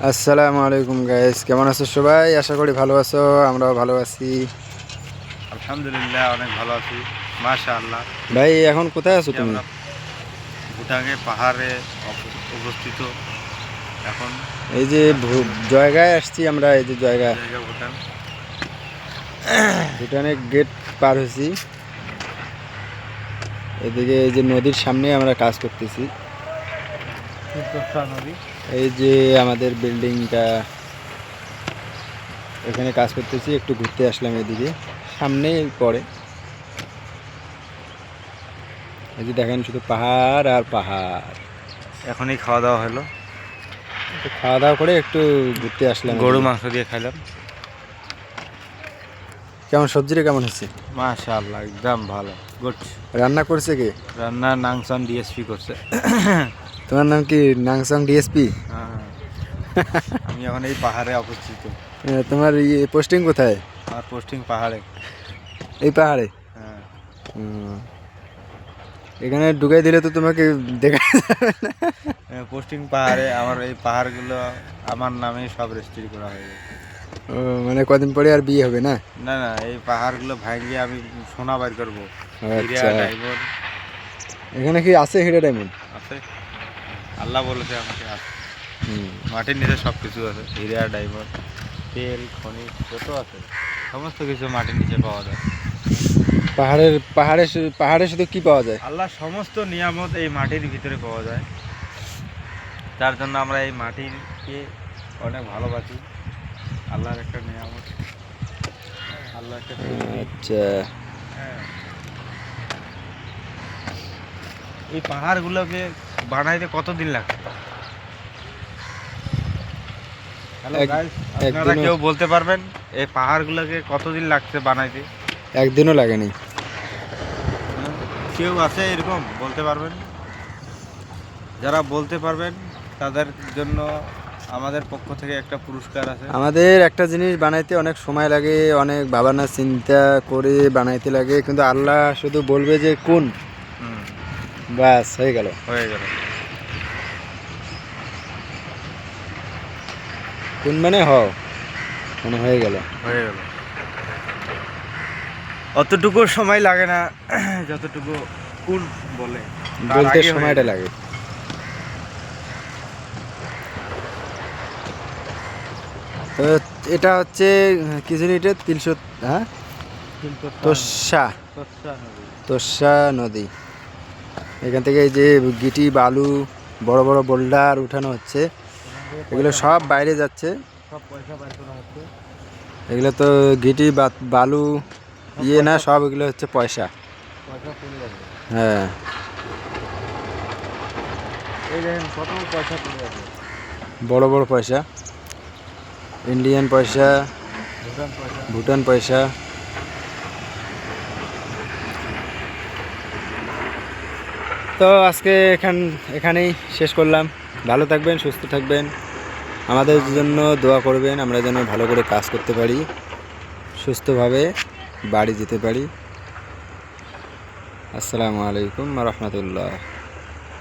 আসসালামু আলাইকুম গাইস কেমন আছো সবাই? আশা করি ভালো আছো আমরাও ভালো আছি। আলহামদুলিল্লাহ অনেক ভালো আছি। মাশাআল্লাহ। ভাই এখন কোথায় আছো তুমি? আমরা ভুটানে পাহাড়ে অব- অবস্থিত। এখন এই যে জায়গায় আসছি আমরা এই যে জায়গা জায়গা ভুটান। ভুটানের গেট পার হয়েছি। এদিকে এই যে নদীর সামনে আমরা কাজ করতেছি। নদী। এই যে আমাদের বিল্ডিংটা এখানে কাজ করতেছি একটু ঘুরতে আসলাম এদিকে সামনেই পড়ে। এই যে দেখেন শুধু পাহাড় আর পাহাড়। এখনই খাওয়া দাওয়া হলো। খাওয়া দাওয়া করে একটু ঘুরতে আসলাম গরু মাংস দিয়ে খাইলাম। কেমন সবজিটা কেমন হচ্ছে মাশা আল্লাহ একদম ভালো। গুড রান্না করছে কে? রান্না নাংসান ডিএসপি করছে। তোমার নাম কি? নাংসং ডিএসপি হ্যাঁ। আমি এখন এই পাহাড়ে অবস্থিত। তোমার ইয়ে পোস্টিং কোথায়? আমার পোস্টিং পাহাড়ে। এই পাহাড়ে? হ্যাঁ। এখানে ঢুকাই দিলে তো তোমাকে দেখা পোস্টিং পাহাড়ে আমার এই পাহাড়গুলো আমার নামে সব রেজিস্ট্রি করা হয়ে মানে কদিন পরে আর বিয়ে হবে না? না না এই পাহাড়গুলো ভাঙিয়ে আমি সোনা বাইর করব। আচ্ছা। এখানে কি আছে হিরা ডায়মন্ড? আছে। আল্লাহ বলেছে আমাকে আছে মাটির নিচে সব কিছু আছে হিরা ডায়মন্ড তেল খনিজ যত আছে সমস্ত কিছু মাটির নিচে পাওয়া যায়। পাহাড়ের পাহাড়ে পাহাড়ে শুধু কি পাওয়া যায়? আল্লাহ সমস্ত নিয়ামত এই মাটির ভিতরে পাওয়া যায়। তার জন্য আমরা এই মাটিকে অনেক ভালোবাসি। আল্লাহর একটা নিয়ামত আল্লাহ একটা। আচ্ছা হ্যাঁ। এই পাহাড়গুলোকে বানাইতে কতদিন লাগে হ্যালো গাইস আপনারা কেউ বলতে পারবেন? এই পাহাড়গুলোকে কতদিন লাগছে বানাইতে? একদিনও লাগেনি? কেউ আছে এরকম? বলতে পারবেন? যারা বলতে পারবেন তাদের জন্য আমাদের পক্ষ থেকে একটা পুরস্কার আছে। আমাদের একটা জিনিস বানাইতে অনেক সময় লাগে অনেক ভাবনা চিন্তা করে বানাইতে লাগে কিন্তু আল্লাহ শুধু বলবে যে কোন। বাস হয়ে গেল। হয়ে গেল। কোন মানে হও? মানে হয়ে গেল। হয়ে গেল। অতটুকু সময় লাগে না যতটুকু কুল বলে বলতে সময়টা লাগে। তো এটা হচ্ছে কি জানি এটা? তিনশো হ্যাঁ? তোষা। তোষা নদী। এখান থেকে এই যে গিটি বালু বড় বড় বোল্ডার উঠানো হচ্ছে। এগুলো সব বাইরে যাচ্ছে। এগুলো তো গিটি বালু ইয়ে না সব এগুলো হচ্ছে পয়সা। হ্যাঁ। বড় বড় পয়সা। ইন্ডিয়ান পয়সা। ভুটান পয়সা। তো আজকে এখান, এখানেই শেষ করলাম। ভালো থাকবেন, সুস্থ থাকবেন। আমাদের জন্য দোয়া করবেন, আমরা যেন ভালো করে কাজ করতে পারি, সুস্থভাবে বাড়ি যেতে পারি। আসসালামু আলাইকুম রহমতুল্লাহ।